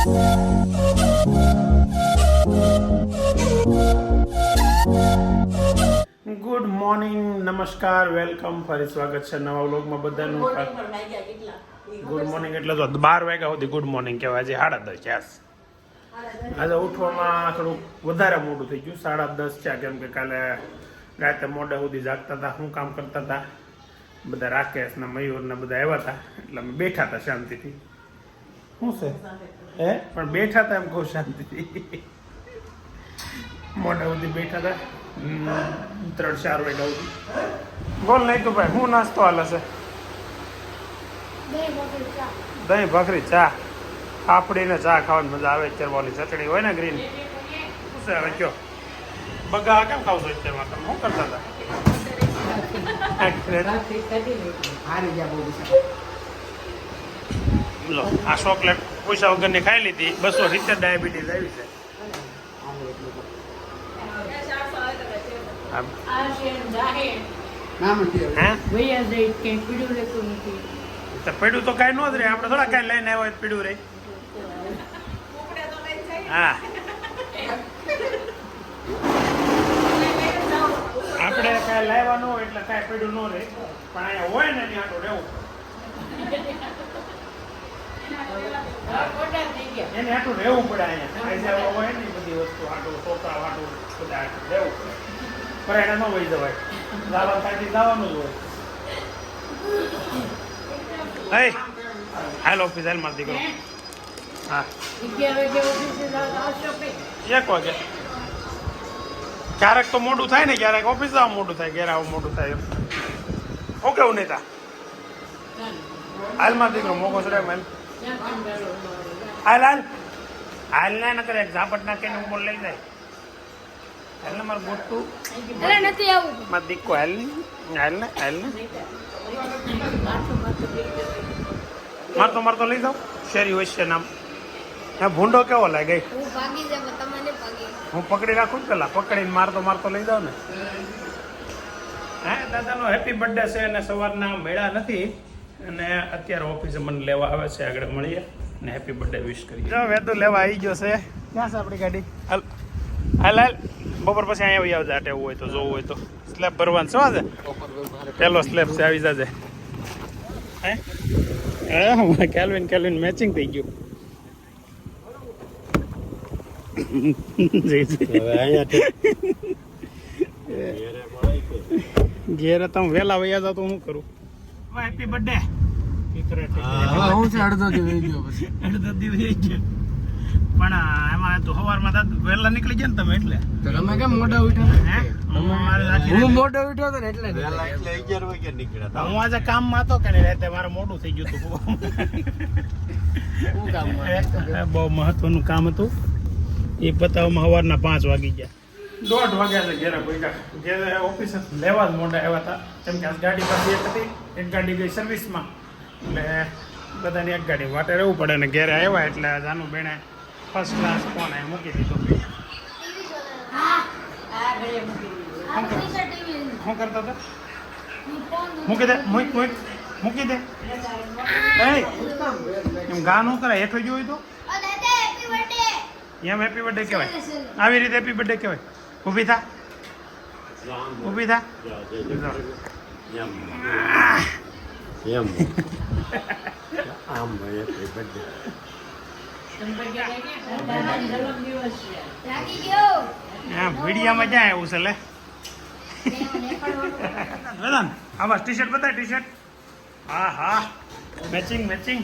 Good morning નમસ્કાર welcome ફરી સ્વાગત છે નવા વ્લોગમાં બધાનું. ગુડ મોર્નિંગ એટલે તો બાર વાગ્યા સુધી ગુડ મોર્નિંગ કહેવાય આજે સાડા દસ યાસ આજે ઉઠવામાં થોડુંક વધારે મોડું થઈ ગયું સાડા દસ છે કેમ કે કાલે રાતે મોડા સુધી જાગતા હતા શું કામ કરતા હતા. બધા રાકેશ ને મયુર ને બધા આવ્યા હતા એટલે અમે બેઠા હતા શાંતિથી. શું છે? હે? પણ બેઠા હતા એમ કહું શાંતિથી મોઢા સુધી બેઠા હતા ત્રણ ચાર વાગ્યા સુધી. બોલ નહીં તું ભાઈ હું નાસ્તો હાલે છે? દહીં ભાખરી ચા. આપડીને ચા. ખાવાની મજા આવે અત્યારે ઓલી ચટણી હોય ને ગ્રીન. શું છે હવે કયો? બગા કેમ ખાવ છો અત્યારમાં તમે? શું કરતા હતા? લો આ ચોકલેટ પૈસા વગરની ખાઈ લીધી બસો સિત્તેર ડાયાબિટીસ આવી છે. પીડું હે? તો પડ્યું તો કાંઈ ન જ રહે આપણે થોડા કાંઈ લઈને આવ્યા હોય તો રહે. હા. આપણે કાંઈ લાવ્યા ન હોય એટલે કાંઈ પીડું ન રહે. પણ અહીંયા હોય ને ત્યાં તો રહેવું એને ને વહી જવાય. હે? હાલ, ઓફિસ હાલ માર દીકરો. હા. એક વાગે. ક્યારેક તો મોટું થાય ને, ક્યારેક ઓફિસ આવું મોટું થાય, ઘેર આવું મોટું થાય ઓકે હું કેવું નહીં તા હાલ માર દીકરો, મોકો ચડે મેલ હાલ હાલ. હાલ ના ન કરે ઝાપટ નાખીને ઉપર લઈ જાય. હાલ ને મારું ગોટું. અરે નથી આવું. માર દીકો હાલ ને હાલ ને હાલ ને. મારતો મારતો લઈ જાઓ. શેરી હોય છે નામ. ભૂંડો કેવો લાગે? હું પકડી રાખું પેલા. પકડીને મારતો મારતો લઈ જાઉં ને. હે દાદાનો હેપી બર્થડે છે અને સવારના મેળા નથી. અને અત્યારે ઓફિસે મને લેવા આવે છે આગળ મળીએ ને હેપી બર્થડે વિશ કરીએ. જો વેદુ લેવા આવી ગયો છે. ક્યાં છે આપણી ગાડી? હાલ હાલ હાલ. બપોર પછી અહીંયા આવી આવજે આટે હોય તો જોવું હોય તો. સ્લેબ ભરવાનું શું છે? પહેલો સ્લેબ છે આવી જાજે. હે? કેલ્વિન કેલ્વિન મેચિંગ થઈ ગયું. જી જી. ઘેરે તમે વહેલા વૈયા જાવ તો હું કરું? હેપી બર્થડે હું. છે અડધો દી વહી ગયો પછી. પણ એમાં તો સવારમાં વહેલા નીકળી ગયા ને તમે એટલે. તમે કેમ મોઢા ઉઠ્યા? હે? મોઢો ઉઠ્યો હતો ને એટલે હું આજે કામમાં હતો કે રાતે મારે મોડું થઈ ગયું હતું. શું કામ એ બહુ મહત્વનું કામ હતું. એ પતાવવામાં સવારના પાંચ વાગી ગયા. દોઢ વાગ્યા છે ઘેરે પહોંચ્યા. ઘેરે ઓફિસ લેવા જ મોઢા આવ્યા હતા. કેમ કે આ ગાડી પાસે એક હતી એક ગાડી ગઈ સર્વિસમાં એટલે બધાની એક ગાડી વાટે રહેવું પડે ને ઘેરે આવ્યા એટલે જાનું બેણે ફર્સ્ટ ક્લાસ ફોન એ મૂકી દીધો. શું કરતા હતા? મૂકી દે મૂક મૂક મૂકી. દે. એમ ગા નું કરાય હેઠો જોયું તો? એમ હેપી બર્થડે કહેવાય. આવી રીતે હેપી બર્થડે કહેવાય. ઊભી થા. ઊભી થા. હા મીડિયામાં ક્યાં આવ્યું છે લે? વેદાન આમાં ટી શર્ટ બતાય ટી શર્ટ હા. હા મેચિંગ મેચિંગ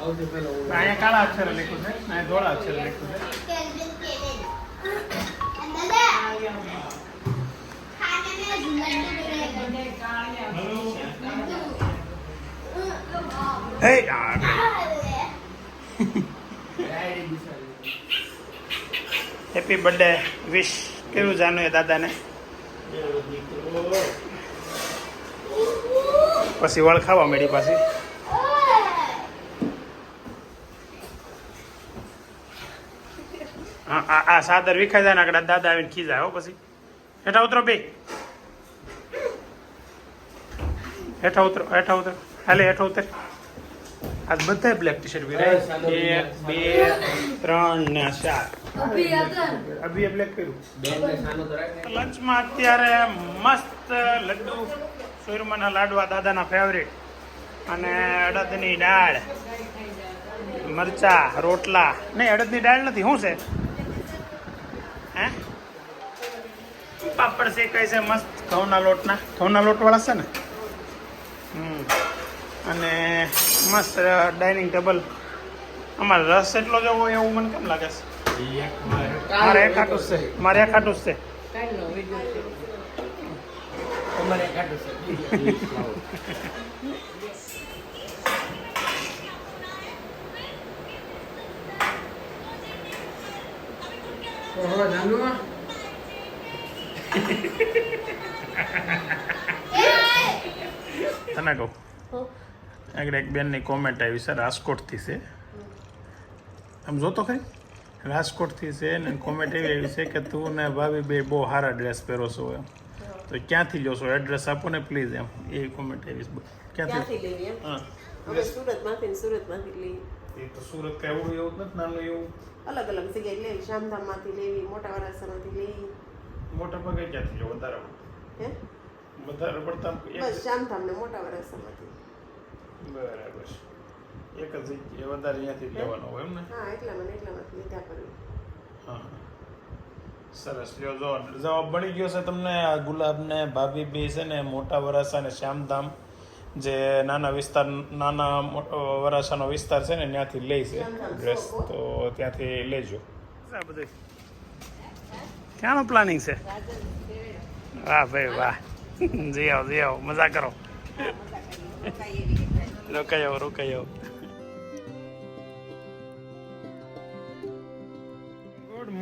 અહીંયા કાળા અક્ષરે લખ્યું છે અહીંયા ધોળા અક્ષરે લખ્યું છે. હે હેપી બર્થડે વિશ કેવું એ દાદાને? પછી વળખાવા મળી પાછી. આ આ સાદર વિખાઈ જાય ને આગળ દાદા આવીને ખીજાય હો પછી. હેઠા ઉતરો બે. હેઠા ઉતરો હેઠા ઉતરો. હાલે હેઠા ઉતર. આજ બધા બ્લેક ટી શર્ટ પહેર્યા એક બે ત્રણ ને ચાર. અભી બ્લેક પહેર્યું. લંચમાં અત્યારે મસ્ત લડ્ડુ સુરમાના લાડવા દાદાના ફેવરેટ અને અડદની દાળ મરચા રોટલા. નહીં અડદની દાળ નથી શું છે? હે? પાપડ શેકાય છે મસ્ત ઘઉંના લોટના. ઘઉંના લોટવાળા છે ને? અને મસ્ત ડાઇનિંગ ટેબલ. અમારે રસ એટલો જ એવું મને કેમ લાગે છે? મારે એક આટું છે. મારે એક આટું જ છે. તને કહું. આગળ એક બેનની કોમેન્ટ આવી છે રાજકોટથી છે. આમ જોતો ખરી? રાજકોટથી છે ને કોમેન્ટ એવી આવી છે કે તું ને ભાભી બે બહુ સારા ડ્રેસ પહેરો છો એમ. તો ક્યાંથી લો છો? એડ્રેસ આપો ને પ્લીઝ એમ. એ કોમેન્ટ આવી છે. ક્યાંથી? ક્યાંથી લેવી એમ? હા. અમે સુરતમાંથી સુરતમાંથી લઈએ. એ તો સુરત કઈ એવું એવું નથી નાનું એવું. અલગ અલગ જગ્યાએ લેવી શામધામમાંથી લેવી મોટા વરાસામાંથી લેવી મોટા પગે ક્યાંથી લો? વધારે હે? વધારે પડતા બસ શામધામ ને મોટા વરાસરમાંથી બરાબર એક જ જગ્યાએ વધારે અહીંયાથી જ લેવાનો હોય એમ ને? હા એટલા મને એટલામાંથી લીધા કર્યું હા. સરસ. લ્યો જો જવાબ મળી ગયો છે તમને. આ ગુલાબને ભાભી બી છે ને મોટા વરાસા ને શ્યામધામ. જે નાના વિસ્તાર નાના વરાછાનો વિસ્તાર છે ને ત્યાંથી લે છે ડ્રેસ તો ત્યાંથી લેજો. ક્યાંનો પ્લાનિંગ છે? વાહ ભાઈ વાહ. જી આવો જઈ આવો મજા કરો. રોકાઈ આવો રોકાઈ આવો.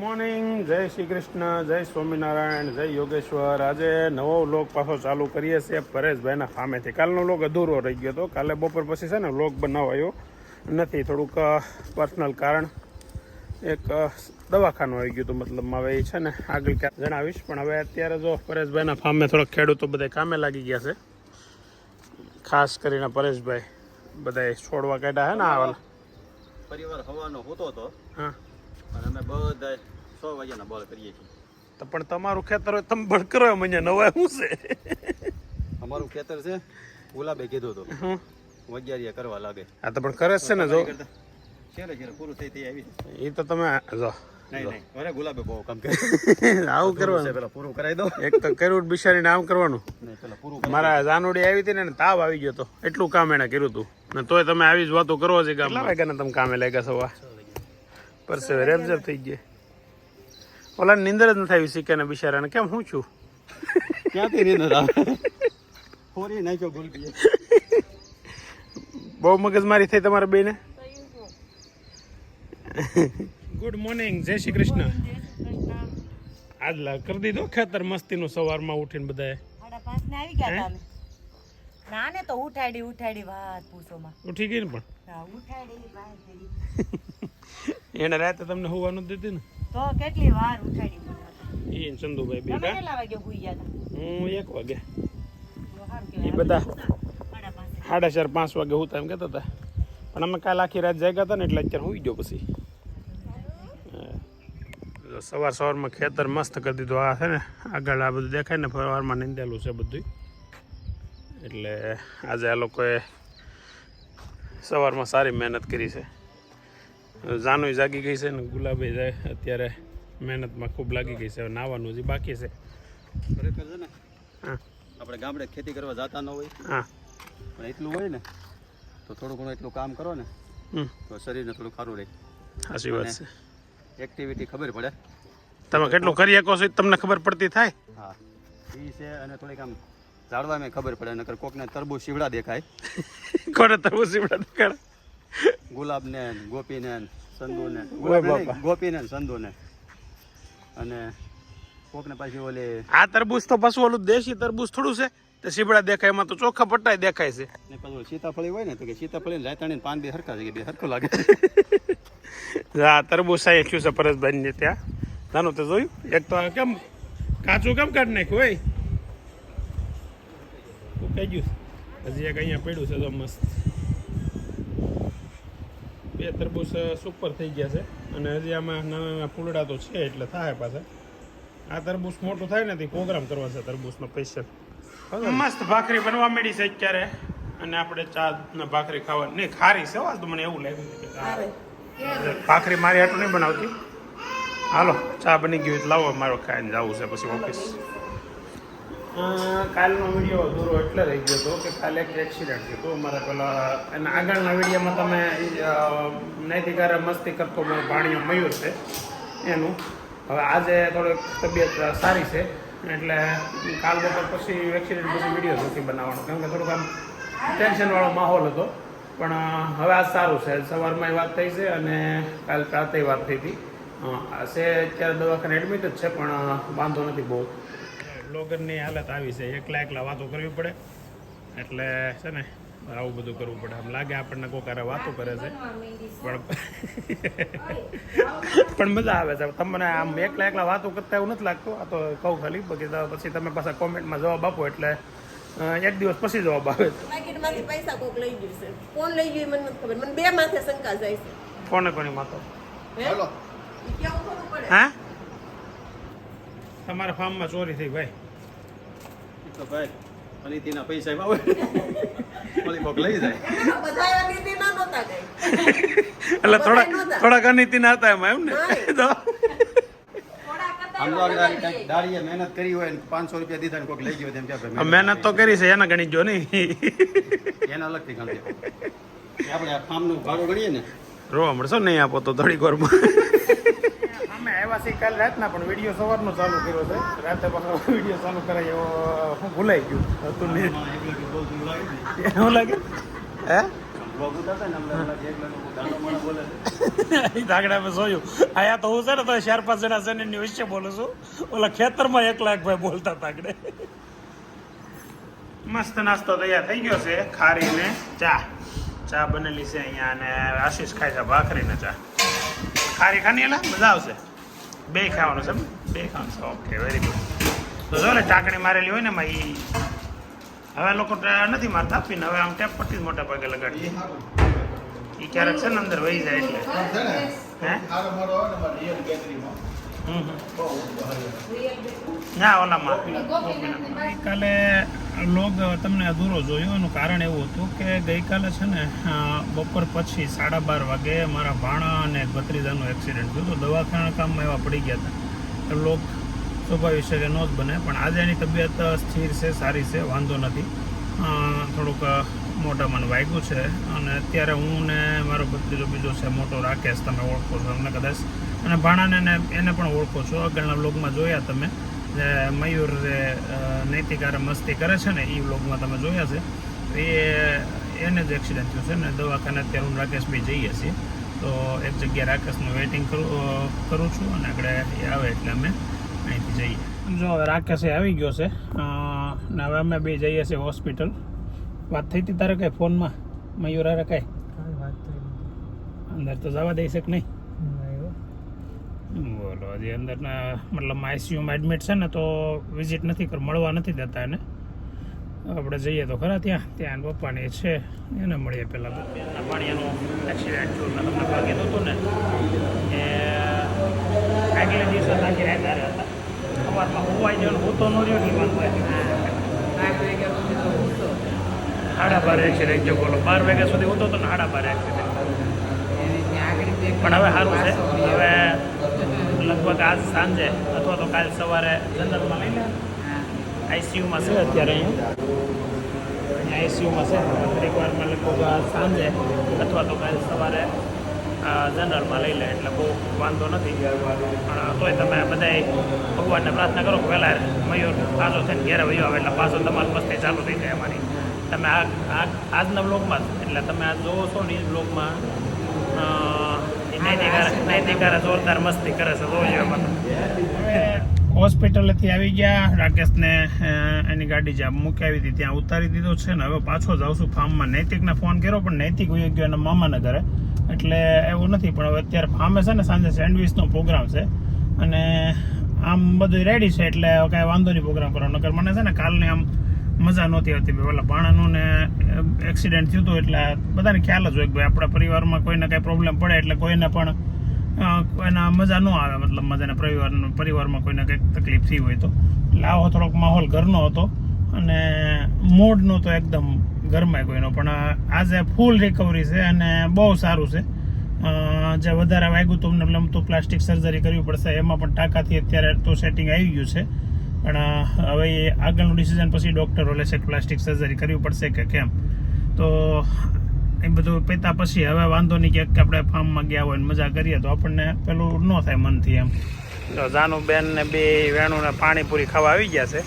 મોર્નિંગ. જય શ્રી કૃષ્ણ જય સ્વામિનારાયણ જય યોગેશ્વર. આજે નવો લોક પાછો ચાલુ કરીએ છીએ પરેશભાઈના ફામેથી કાલનો લોક અધૂરો રહી ગયો હતો. કાલે બપોર પછી છે ને લોક બનાવાયો. નથી થોડુંક પર્સનલ કારણ. એક દવાખાનું આવી ગયું હતું. મતલબ હવે એ છે ને આગળ ક્યાં જણાવીશ. પણ હવે અત્યારે જો પરેશભાઈના ફામે થોડાક ખેડૂતો બધા કામે લાગી ગયા છે. ખાસ કરીને પરેશભાઈ. બધા છોડવા કાઢ્યા હે ને આ પરિવાર હવાનો હોતો હતો હા. અને અમે બધા સો વાગ્યાના બળ કરીએ છીએ. તો પણ તમારું ખેતર હોય તમે બળ કરો મને નવા શું છે? અમારું ખેતર છે ગુલાબે કીધું હતું. હું. વગિયારીએ કરવા લાગે. આ તો પણ કરે છે ને જો. છેલ્લે છેલ્લે પૂરું થઈ તે આવી એ તો તમે જો. ગુલાબે બહુ કામ કરે આવું છે કરવાનું. પેલા પૂરું કરાવી દો. એક તો કર્યું બિચારીને આમ કરવાનું. મારા જાનુડી આવી હતી ને તાવ આવી ગયો તો. એટલું કામ એને કર્યું હતું ને તોય તમે આવી જ વાતો કરો છે કેટલા વાગ્યાના તમે કામે લાગ્યા સવા પરસેવે રેબઝેબ થઈ ગયા ઓલા નિંદર જ નથી આવી શીખે ને બિચારાને કેમ હું છું ક્યાંથી નિંદર આવે ફોરી નાખ્યો ભૂલ બહુ મગજમારી થઈ તમારા બેને ગુડ મોર્નિંગ જય શ્રી કૃષ્ણ આજલા કરી દીધો ખેતર મસ્તીનું સવારમાં ઉઠીને બધાએ આવી ગયા તમે ના ને તો ઉઠાડી ઉઠાડી વાત પૂછોમાં ઉઠી ગઈ ને પણ ઉઠાડી એને રાતે તમને હોવાનું દીધી ને? તો કેટલી વાર ઉઠાડી મને. એ ચંદુભાઈ બેટા તમે કેટલા વાગે હુઈ ગયા હું એક વાગે. એ બધા સાડા ચાર પાંચ વાગે હું એમ કહેતા હતા. પણ અમે કાલ આખી રાત જાગ્યા હતા ને એટલે અત્યારે હુઈ ગયો પછી. સવાર સવારમાં ખેતર મસ્ત કરી દીધું. આ છે ને આગળ આ બધું દેખાય ને સવારમાં નીંદેલું છે બધું એટલે આજે આ લોકોએ સવારમાં સારી મહેનત કરી છે. જાનુય જાગી ગઈ છે ને ગુલાબે જાય અત્યારે મહેનતમાં ખૂબ લાગી ગઈ છે. હવે નાવાનું હજી બાકી છે. ખરેખર છે ને? હા. આપણે ગામડે ખેતી કરવા જતા ન હોય. હા. પણ એટલું હોય ને તો થોડું ઘણું એટલું કામ કરો ને તો શરીરને થોડું સારું રહે. સાચી વાત છે. એક્ટિવિટી ખબર પડે? તમે કેટલું કરી શકો છો તમને ખબર પડતી થાય. હા. એ છે અને થોડીક આમ ઝાડવામાં ખબર પડે નકર કોકને તરબૂચ શીવડા દેખાય. કોને તરબૂચ શિવડા દેખાડે ગુલાબને ને, ગોપીને ને, સંધુને ને ગોપી ને. ગોપીને ને સંધુને અને કોકને પાછી ઓલી આ તરબૂચ તો પાછું ઓલું દેશી તરબૂચ થોડું છે તે સીબડા દેખાય એમાં તો ચોખ્ખા પટ્ટાય દેખાય છે. ને પાછું સીતાફળી હોય ને તો કે સીતાફળી ને રાયતાણી ને પાન બે હરખા છે કે બે હરખું લાગે. આ તરબૂચ સાહેબ થયું છે પરેશભાઈ ને ત્યાં. નાનું તો જોયું એક તો કેમ કાચું કેમ કાઢ નાખ્યું હોય શું કહી ગયું હજી એક અહીંયા પડ્યું છે તો મસ્ત. બે તરબૂચ સુપર થઈ ગયા છે. અને હજી આમાં નાના નાના ફૂલડા તો છે એટલે થાય પાછા. આ તરબૂચ મોટું થાય ને તે પ્રોગ્રામ કરવા છે તરબૂચનો સ્પેશિયલ મસ્ત ભાખરી બનવા મળી છે અત્યારે. અને આપણે ચા ને ભાખરી ખાવા નહીં ખારી છે તો મને એવું લાગ્યું કે આ- ભાખરી મારી આટલું નહીં બનાવતી. હાલો ચા બની ગયું લાવો મારો ખાઈને જવું છે પછી ઓફિસ. કાલનો વીડિયો અધૂરો એટલે રહી ગયો હતો કે કાલે એક એક્સિડન્ટ થયો. હતો અમારા પેલા એના આગળના વિડીયોમાં તમે નૈતિકારે મસ્તી કરતો મારો ભાણિયો મયુર છે, એનું. હવે આજે થોડીક તબિયત સારી છે, એટલે કાલ બપોર પછી એક્સિડન્ટ પછી વીડિયો નથી બનાવવાનો. કેમ કે થોડુંક આમ ટેન્શનવાળો માહોલ હતો. પણ હવે આ સારું છે. સવારમાં વાત થઈ છે અને કાલ રાતે વાત થઈ હતી. છે, અત્યારે દવાખાને એડમિટ જ છે, પણ વાંધો નથી બહુ. બ્લોગરની હાલત આવી છે. એકલા એકલા વાતો કરવી પડે. એટલે છે ને આવું બધું કરવું પડે. આમ લાગે આપણને કોઈ કારે વાતો કરે છે. પણ પણ મજા આવે છે. તમને આમ એકલા એકલા વાતો કરતા એવું નથી લાગતું. આ તો કહું ખાલી બાકી તો પછી તમે પાછા કોમેન્ટમાં જવાબ આપો એટલે એક દિવસ પછી જવાબ આવે. પાકીટમાંથી પૈસા કોક લઈ ગયું છે. કોણ લઈ ગયું મને નથી ખબર. મને બે માથે શંકા જાય છે. કોને કોની માતો હે? ઈ કેવું ખબર પડે હા તમારા ફાર્મમાં ચોરી થઈ ભાઈ. તો ભાઈ અનિતિના પૈસા આવે ઓલી કોક લઈ જાય. એટલે થોડા થોડાક અનિતિના હતા એમાં એમ ને. તો કાંઈક મહેનત કરી હોય ને પાંચસો રૂપિયા દીધા ને કોક લઈ ગયો તેમ કે મહેનત તો કરી છે એના ગણી જો નહીં. એના અલગથી ગણતી આપણે આ ફાર્મનું ભાડું ગણીએ ને. રોવા મળશો નહીં આપો તો થોડીક વારમાં. આવ્યા કાલ રાતના પણ વીડિયો સવારનો ચાલુ કર્યો છે. રાતે પાછો વીડિયો ચાલુ કરાય એવો હું ભૂલાઈ ગયું. હતું નહીં. એવું લાગે? હે? છે. આયા તો હું છે ને, તો ચાર પાંચ જણા છે ને એની વિશે બોલું છું. ઓલા ખેતરમાં એક લાખ ભાઈ બોલતા તાગડે મસ્ત નાસ્તો તૈયાર થઈ ગયો છે ખારી ચા. ચા બનેલી છે અહીંયા અને આશીષ ખાય છે ભાખરી ને ચા. ખારી ખાની એટલે મજા આવશે. બે ખાવાનું છે? બે ખાવાનું છે. ઓકે વેરી ગુડ તો જો ને ચાકણી મારેલી હોય ને એમાં એ હવે લોકો નથી મારતા આપીને હવે આમ ટેપ પટ્ટી જ મોટા ભાગે લગાડીએ. એ ક્યારેક છે ને અંદર વહી જાય એટલે. હે. ના, ઓલામાં. ગઈકાલે લોગ તમને અધૂરો જોયો. એનું કારણ એવું હતું કે ગઈકાલે છે ને બપોર પછી સાડા બાર વાગે મારા ભાણા અને ભત્રીજાનું એક્સિડન્ટ થયું તો દવાખાના કામમાં એવા પડી ગયા હતા. લોક સ્વાભાવિક છે કે ન જ બને. પણ આજે એની તબિયત સ્થિર છે, સારી છે, વાંધો નથી. થોડુંક થોડુંક મોટામાં વાગ્યું છે. અને અત્યારે હું ને મારો ભત્રીજો બીજો છે, મોટો રાકેશ, તમે ઓળખો છો અમને કદાચ. અને ભાણાને એને પણ ઓળખો છો. આગળના વ્લોગમાં જોયા તમે. જે મયુર જે નૈતિકારે મસ્તી કરે છે ને એ વ્લોગમાં તમે જોયા છે. તો એ એને જ એક્સિડન્ટ થયો છે ને દવાખાને અત્યારે હું રાકેશ બી જઈએ છીએ. તો એક જગ્યાએ રાકેશનું વેઇટિંગ કરું કરું છું અને આગળ એ આવે એટલે અમે અહીંથી જઈએ. જો હવે રાકેશ આવી ગયો છે. ને હવે અમે બે જઈએ છીએ હોસ્પિટલ. વાત થઈ હતી તારે કઈ ફોનમાં? મયુર અરે કઈ? અંદર તો જવા દઈ શક નહીં? બોલો. હજી અંદરના મતલબ આઈસીયુમાં એડમિટ છે ને તો વિઝિટ નથી કર મળવા નથી દેતા એને. આપણે જઈએ તો ખરા ત્યાં. ત્યાં એના પપ્પાને છે. એને મળીએ પહેલાં તો. પાણીનું એક્સિડન્ટ થયું તમને ભાગી હતું ને એ આગલા દિવસે આખી રાત હારે હતા. સવારમાં હોવાઈ જવાનું હોતો ન રહ્યો નહીં વાંધો હાડા બાર એક્સિડન્ટ જો બોલો. બાર વાગ્યા સુધી હોતો હતો ને હાડા બાર એક્સિડન્ટ પણ હવે સારું છે. હવે આજ સાંજે અથવા તો કાલ સવારે જનરલમાં. લઈ લે આઈસીયુમાં છે અત્યારે અહીંયા. આઈસીયુમાં છે. થોડીક વારમાં લગભગ સાંજે અથવા તો કાલ સવારે જનરલમાં લઈ લે, એટલે બહુ વાંધો નથી. પણ તોય તમે બધાય ભગવાનને પ્રાર્થના કરો કે વહેલા મયુર પાછો થઈને ઘેરે વયો આવે, એટલે પાછો તમારી મસ્તી ચાલુ થઈ જાય અમારી. તમે આ આજના બ્લોગમાં એટલે તમે આ જોવો છો ને એ બ્લોગમાં નૈતિકારે જોરદાર મસ્તી કરે છે જોજો એમાં આવી ગયા, રાકેશને એની ગાડી જ્યાં મૂકી આવી હતી ત્યાં ઉતારી દીધો છે ને હવે પાછો જાઉં છું ફાર્મમાં. નૈતિકને ફોન કર્યો, પણ નૈતિક વહી ગયો એના મામાના ઘરે. એટલે એવું નથી, પણ હવે અત્યારે ફાર્મે છે ને, સાંજે સેન્ડવિચનો પ્રોગ્રામ છે. અને આમ બધું રેડી છે, એટલે કાંઈ વાંધો નહીં પ્રોગ્રામ કરવાનો. નકર મને છે ને, કાલની આમ મજા નહોતી આવતી ભાઈ. ઓલા ભાણાનું ને એક્સિડન્ટ થયું હતું એટલે બધાને ખ્યાલ જ હોય કે ભાઈ આપણા પરિવારમાં કોઈને કાંઈ પ્રોબ્લેમ પડે એટલે કોઈને પણ એના મજા ન આવે. મતલબ મજાને પરિવાર, પરિવારમાં કોઈને કંઈક તકલીફ થઈ હોય તો. એટલે આવો થોડોક માહોલ ઘરનો હતો અને મૂડનો તો એકદમ ઘરમાં કોઈનો પણ આજે ફૂલ રિકવરી છે અને બહુ સારું છે જે વધારે વાગ્યું તો અમને લમતું પ્લાસ્ટિક સર્જરી કરવી પડશે. એમાં પણ ટાંકાથી અત્યારે તો સેટિંગ આવી ગયું છે. પણ હવે એ આગળનું ડિસિઝન પછી ડૉક્ટરો લેશે પ્લાસ્ટિક સર્જરી કરવી પડશે કે કેમ? તો, એ બધું પીતા પછી હવે વાંધો નહીં કે આપણે ફાર્મમાં ગયા હોય ને મજા કરીએ તો આપણને પેલું ન થાય મનથી એમ. તો જાનુબેન ને બે વેણું ને પાણીપુરી ખાવા આવી ગયા છે.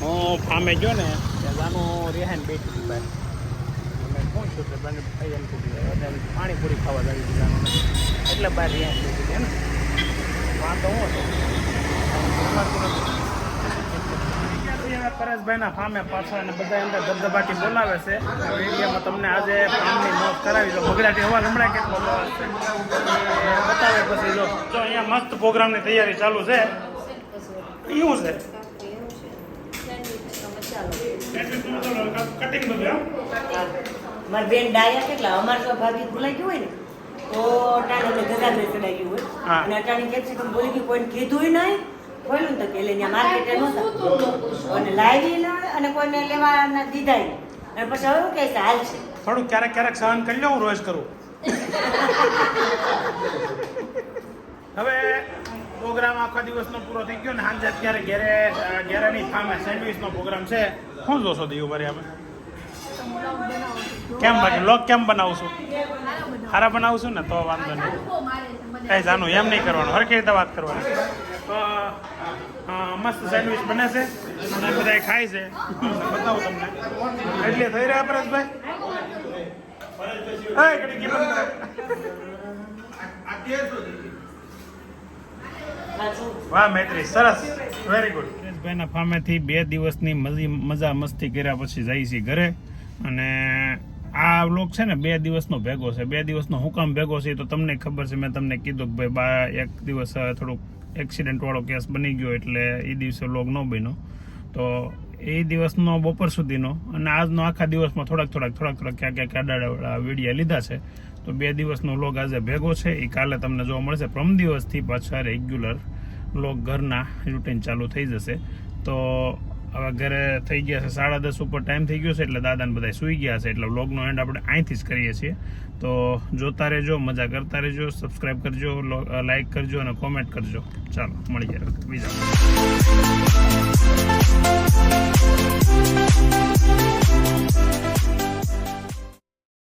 હું ફામે ગયો ને જાનુ રિહાઈને બેઠી હતી બહાર. અમે પૂછ્યું કે બને ભાઈ એમ પાણીપુરી ખાવા જાનું એટલે બહાર રિહાઈને બેઠી હતી ને? વાંધો હું હતો. પરેશભાઈના ફામે પાછા અને બધા અંદર ધબધબાટી બોલાવે છે. એરિયામાં તમને આજે ફામની મોત કરાવી દો બગડાટી હવા હમણાં કેટલો બતાવે પછી જો જો અહીંયા મસ્ત પ્રોગ્રામની તૈયારી ચાલુ છે. શું છે? કટિંગ બધું મારી બેન ડાયા કેટલા અમારે તો ભાભી ભૂલાઈ ગયું હોય ને તો અટાણી ને ગયું હોય. હા. કે છે કે બોલી ગયું કોઈને કીધું નહીં. ખોલ્યું તો કે એટલે ત્યાં માર્કેટે નહોતા. અને લાવી અને કોઈને લેવાના દીધા અને પછી હવે કે છે હાલ છે. થોડુંક ક્યારેક ક્યારેક સહન કરી લો હું રોજ કરું. હવે પ્રોગ્રામ આખા દિવસનો પૂરો થઈ ગયો ને સાંજે અત્યારે ઘેરે ઘેરેની સામે સેન્ડવિચનો પ્રોગ્રામ છે. શું જોશો દીવું અમે કેમ બાકી લોક કેમ બનાવશું? સારા બનાવશું ને તો વાંધો નહીં. કઈ જાણું એમ નહીં કરવાનું. હરખી રીતે વાત કરવાની. મસ્ત સેન્ડવિચ બને છે અને બધા ખાય છે. બતાવું તમને. એટલે થઈ રહ્યા પરેશભાઈ? વાહ, મૈત્રી, સરસ. વેરી ગુડ ફામેથી બે દિવસની મજી, મજા મસ્તી કર્યા પછી જાય છે ઘરે. અને આ વ્લોગ છે ને બે દિવસનો ભેગો છે. બે દિવસનો હુકામ ભેગો છે તો તમને ખબર છે. મેં તમને કીધું કે ભાઈ, બા, એક દિવસ થોડુંક એક્સિડન્ટ વાળો કેસ બની ગયો એટલે એ દિવસે લોગ ન બન્યો. તો એ દિવસનો બપોર સુધીનો અને આજનો આખા દિવસમાં થોડાક થોડાક થોડાક થોડાક ક્યાં ક્યાંક આડા વિડીયા લીધા છે. તો બે દિવસનો લોગ આજે ભેગો છે. એ કાલે તમને જોવા મળશે. પ્રમ દિવસથી પાછા રેગ્યુલર લોગ ઘરના રૂટીન ચાલુ થઈ જશે. તો હવે ઘરે થઈ ગયા છે, સાડા દસ ઉપર ટાઈમ થઈ ગયો છે એટલે દાદાને બધા સૂઈ ગયા છે. એટલે વ્લોગનો એન્ડ આપણે અહીંથી જ કરીએ છીએ. તો જોતા રહેજો, મજા કરતા રહેજો સબસ્ક્રાઈબ કરજો લાઈક કરજો અને કોમેન્ટ કરજો. ચાલો મળી જાય બીજા